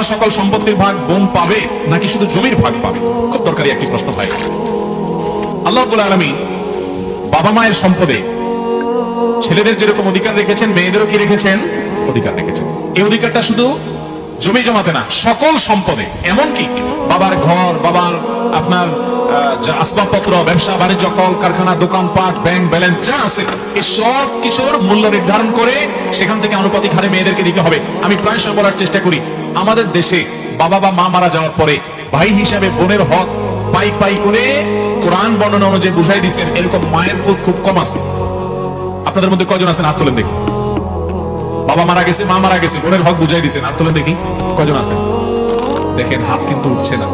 বাবার সকল সম্পত্তির ভাগ বোন পাবে নাকি শুধু জমির ভাগ পাবে? খুব দরকারি একটি প্রশ্ন ভাই। আল্লাহ আলামিন বাবা মায়ের সম্পদে ছেলেদের যেরকম অধিকার রেখেছেন, মেয়েদেরও কি রেখেছেন? অধিকার রেখেছেন। এই অধিকারটা শুধু জমি জমাতে না, সকল সম্পদে, এমনকি বাবার ঘর, বাবার আপনার আসবাবপত্র, ব্যবসা, বাণিজ্য, কল, কারখানা দোকানপাট ব্যাংক, ব্যালেন্স, যা আছে, এই সব কিছুর মূল্য নির্ধারণ করে সেখান থেকে আনুপাতিক হারে মেয়েদেরকে দিতে হবে। আমি প্রায় সময় বলার চেষ্টা করি আমাদের দেশে বাবা বা মা মারা যাওয়ার পরে ভাই হিসাবে বোনের হক পাই পাই করে কোরআন বর্ণনা অনুযায়ী বুঝাই দিচ্ছেন এরকম মায়ের বোধ খুব কম আছে। আপনাদের মধ্যে কজন আছেন? হাত তোলেন দেখি। বাবা মারা গেছে, মা মারা গেছে, বোনের হক বুঝাই দিছেন। হাত তোলেন দেখি। কজন আছেন? দেখেন, হাত কিন্তু উঠছে না।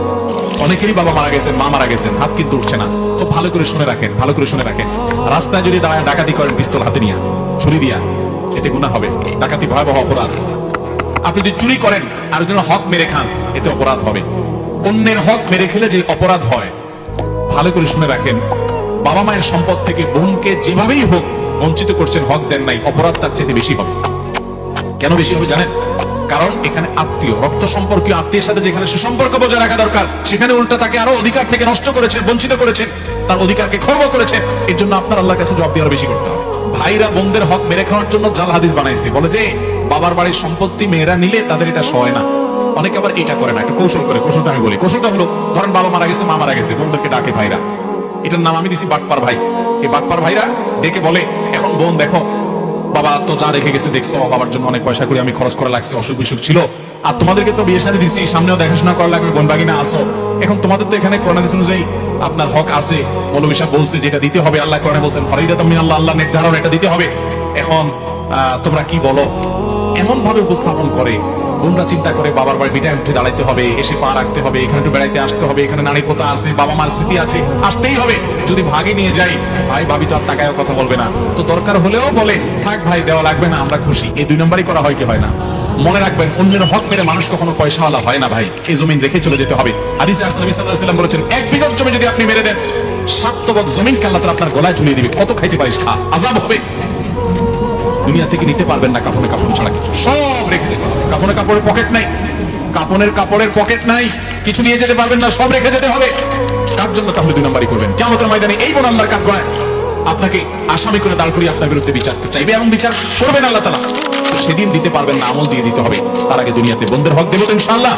অনেকেরই বাবা মারা গেছেন, মা মারা গেছেন, হাত কিন্তু উঠছে না। তো ভালো করে শুনে রাখেন, ভালো করে শুনে রাখেন। রাস্তায় যদি দাঁড়ায়, ডাকাতি করেন, পিস্তল হাতে নিয়ে, ছুরি দিয়া, এতে গুণা হবে। ডাকাতি ভয়াবহ অপরাধ। আপনি যদি চুরি করেন আর জন্য হক মেরে খান, এতে অপরাধ হবে। অন্যের হক মেরে খেলে যে অপরাধ হয়, ভালো করে শুনে রাখেন, বাবা মায়ের সম্পদ থেকে বোনকে যেভাবেই হোক বঞ্চিত করছেন, হক দেন নাই, অপরাধ তার চেয়ে বেশি হবে। কেন বেশি হবে জানেন? কারণ এখানে আত্মীয়, রক্ত সম্পর্কীয় আত্মীয়ের সাথে যেখানে সুসম্পর্ক বজায় রাখা দরকার, সেখানে উল্টা তাকে আরও অধিকার থেকে নষ্ট করেছেন, বঞ্চিত করেছেন, তার অধিকারকে খর্ব করেছেন, এর জন্য আপনার আল্লাহর কাছে জবাব দেওয়ার বেশি করতে হবে। ভাইরা বোনদের হক মেরে খাওয়ার জন্য জাল হাদিস বানাইছে। বলে যে, বাবার বাড়ির সম্পত্তি মেয়েরা নিলে তাদের এটা সয় না। অনেকে আবার এটা করে না। একটা কৌশল করে, কৌশলটা আমি বলি। কৌশলটা হলো, ধরেন বাবা মারা গেছে, মা মারা গেছে, বোনদেরকে ডাকে ভাইরা। এটার নাম আমি দিছি বাটপার ভাই। এই বাটপার ভাইরা ডেকে বলে, এখন বোন দেখো বাবা, তো যা রেখে গেছে দেখছ বাবার জন্য অনেক পয়সা করে আমি খরচ করা লাগছে, অসুখ বিসুখ ছিল। আর তোমাদেরকে তো বিয়ে সাথে দিছি, সামনেও দেখাশোনা করা লাগবে বোন বাগিনা আসো এখন তোমাদের তো এখানে করোনা দিস অনুযায়ী আপনার হক আছে। মৌলবী সাহেব বলছে যেটা দিতে হবে, আল্লাহ কোরআনে বলছেন, ফরিদা তুমি আল্লাহ আল্লাহ নির্ধারণ এটা দিতে হবে। এখন তোমরা কি বলো? এমন ভাবে উপস্থাপন করে বোনরা চিন্তা করে বাবার বাড়ি বিটায় উঠে দাঁড়াইতে হবে, এসে পা রাখতে হবে, এখানে একটু বেড়াইতে আসতে হবে, এখানে নারী পোতা আছে, বাবা মার স্মৃতি আছে, আসতেই হবে। যদি ভাগে নিয়ে যাই, ভাই ভাবি তো আর টাকায় কথা বলবে না। তো দরকার হলেও বলে, থাক ভাই, দেওয়া লাগবে না, আমরা খুশি। এই দুই নম্বরই করা হয় কি হয় না? মনে রাখবেন, অন্যের হক মেরে মানুষ কখনো পয়সাওয়ালা হয় না ভাই। এই জমিন রেখে চলে যেতে হবে। হাদিসে আসলাম বলেছেন, এক বিঘত জমি যদি আপনি মেরে দেন সাতবক জমিন আল্লাহ তাআলা আপনার গলায় ঝুলিয়ে দিবে। কত খাইতে পারিস খা, আজাব হবে। দুনিয়া থেকে নিতে পারবেন না কাপড়ে কাপড় ছাড়া কিছু। সব রেখে যেতে হবে কাপড়ে কাপড়ের পকেট নাই। কাপড়ের কাপড়ের পকেট নাই। কিছু নিয়ে যেতে পারবেন না, সব রেখে যেতে হবে। কার জন্য তাহলে দুই নম্বরই করবেন। কেমন ময়দানে এই বোন আল্লাহর কাঠ আপনাকে আসামি করে দাঁড় করিয়ে আপনার বিরুদ্ধে বিচার চাইবে এবং বিচার করবেন আল্লাহ তালা সেদিন দিতে পারবেন না, আমল দিয়ে দিতে হবে। তার আগে দুনিয়াতে বন্ধের হক দেবো তো ইনশাআল্লাহ।